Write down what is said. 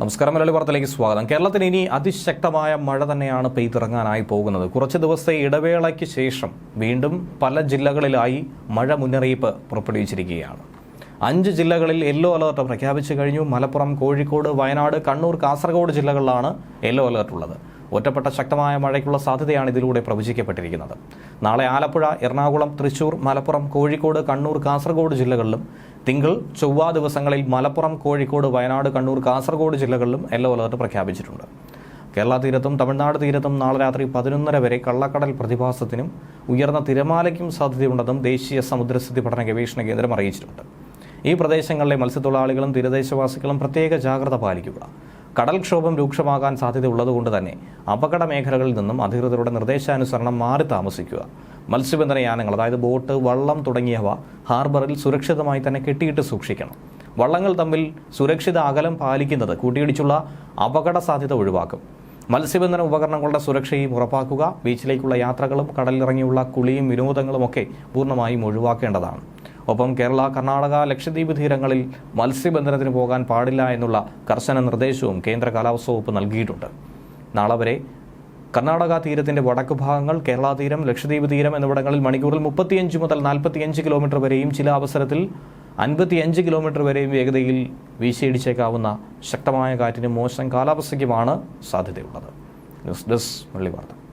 നമസ്കാരം മലയാളി വാർത്തയിലേക്ക് സ്വാഗതം. കേരളത്തിൽ ഇനി അതിശക്തമായ മഴ തന്നെയാണ് പെയ്തിറങ്ങാനായി പോകുന്നത്. കുറച്ച് ദിവസത്തെ ഇടവേളയ്ക്ക് ശേഷം വീണ്ടും പല ജില്ലകളിലായി മഴ മുന്നറിയിപ്പ് പുറപ്പെടുവിച്ചിരിക്കുകയാണ്. അഞ്ച് ജില്ലകളിൽ യെല്ലോ അലേർട്ട് പ്രഖ്യാപിച്ചു കഴിഞ്ഞു. മലപ്പുറം കോഴിക്കോട് വയനാട് കണ്ണൂർ കാസർഗോഡ് ജില്ലകളിലാണ് യെല്ലോ അലേർട്ട് ഉള്ളത്. ഒറ്റപ്പെട്ട ശക്തമായ മഴയ്ക്കുള്ള സാധ്യതയാണ് ഇതിലൂടെ പ്രവചിക്കപ്പെട്ടിരിക്കുന്നത്. നാളെ ആലപ്പുഴ എറണാകുളം തൃശൂർ മലപ്പുറം കോഴിക്കോട് കണ്ണൂർ കാസർഗോഡ് ജില്ലകളിലും തിങ്കൾ ചൊവ്വ ദിവസങ്ങളിൽ മലപ്പുറം കോഴിക്കോട് വയനാട് കണ്ണൂർ കാസർഗോഡ് ജില്ലകളിലും യെല്ലോ അലർട്ട് പ്രഖ്യാപിച്ചിട്ടുണ്ട്. കേരള തീരത്തും തമിഴ്നാട് തീരത്തും നാളെ രാത്രി പതിനൊന്നര വരെ കള്ളക്കടൽ പ്രതിഭാസത്തിനും ഉയർന്ന തിരമാലയ്ക്കും സാധ്യതയുണ്ടെന്നും ദേശീയ സമുദ്രസ്ഥിതി പഠന ഗവേഷണ കേന്ദ്രം അറിയിച്ചിട്ടുണ്ട്. ഈ പ്രദേശങ്ങളിലെ മത്സ്യത്തൊഴിലാളികളും തീരദേശവാസികളും പ്രത്യേക ജാഗ്രത പാലിക്കുക. കടൽക്ഷോഭം രൂക്ഷമാകാൻ സാധ്യതയുള്ളതുകൊണ്ട് തന്നെ അപകട മേഖലകളിൽ നിന്നും അധികൃതരുടെ നിർദ്ദേശാനുസരണം മാറി താമസിക്കുക. മത്സ്യബന്ധന യാനങ്ങൾ അതായത് ബോട്ട് വള്ളം തുടങ്ങിയവ ഹാർബറിൽ സുരക്ഷിതമായി തന്നെ കെട്ടിയിട്ട് സൂക്ഷിക്കണം. വള്ളങ്ങൾ തമ്മിൽ സുരക്ഷിത അകലം പാലിക്കുന്നത് കൂട്ടിയിടിച്ചുള്ള അപകട സാധ്യത ഒഴിവാക്കും. മത്സ്യബന്ധന ഉപകരണങ്ങളുടെ സുരക്ഷയും ഉറപ്പാക്കുക. ബീച്ചിലേക്കുള്ള യാത്രകളും കടലിറങ്ങിയുള്ള കുളിയും വിനോദങ്ങളും ഒക്കെ പൂർണമായും ഒഴിവാക്കേണ്ടതാണ്. ഒപ്പം കേരള കർണാടക ലക്ഷദ്വീപ് തീരങ്ങളിൽ മത്സ്യബന്ധനത്തിന് പോകാൻ പാടില്ല എന്നുള്ള കർശന നിർദ്ദേശവും കേന്ദ്ര കാലാവസ്ഥ വകുപ്പ് നൽകിയിട്ടുണ്ട്. നാളെ വരെ കർണാടക തീരത്തിന്റെ വടക്ക് ഭാഗങ്ങൾ കേരള തീരം ലക്ഷദ്വീപ് തീരം എന്നിവിടങ്ങളിൽ മണിക്കൂറിൽ മുപ്പത്തിയഞ്ച് മുതൽ നാൽപ്പത്തിയഞ്ച് കിലോമീറ്റർ വരെയും ചില അവസരത്തിൽ അൻപത്തിയഞ്ച് കിലോമീറ്റർ വരെയും വേഗതയിൽ വീശിയടിച്ചേക്കാവുന്ന ശക്തമായ കാറ്റിനും മോശം കാലാവസ്ഥയ്ക്കുമാണ് സാധ്യതയുള്ളത്. ന്യൂസ് ഡെസ്ക് വെള്ളി വാർത്ത.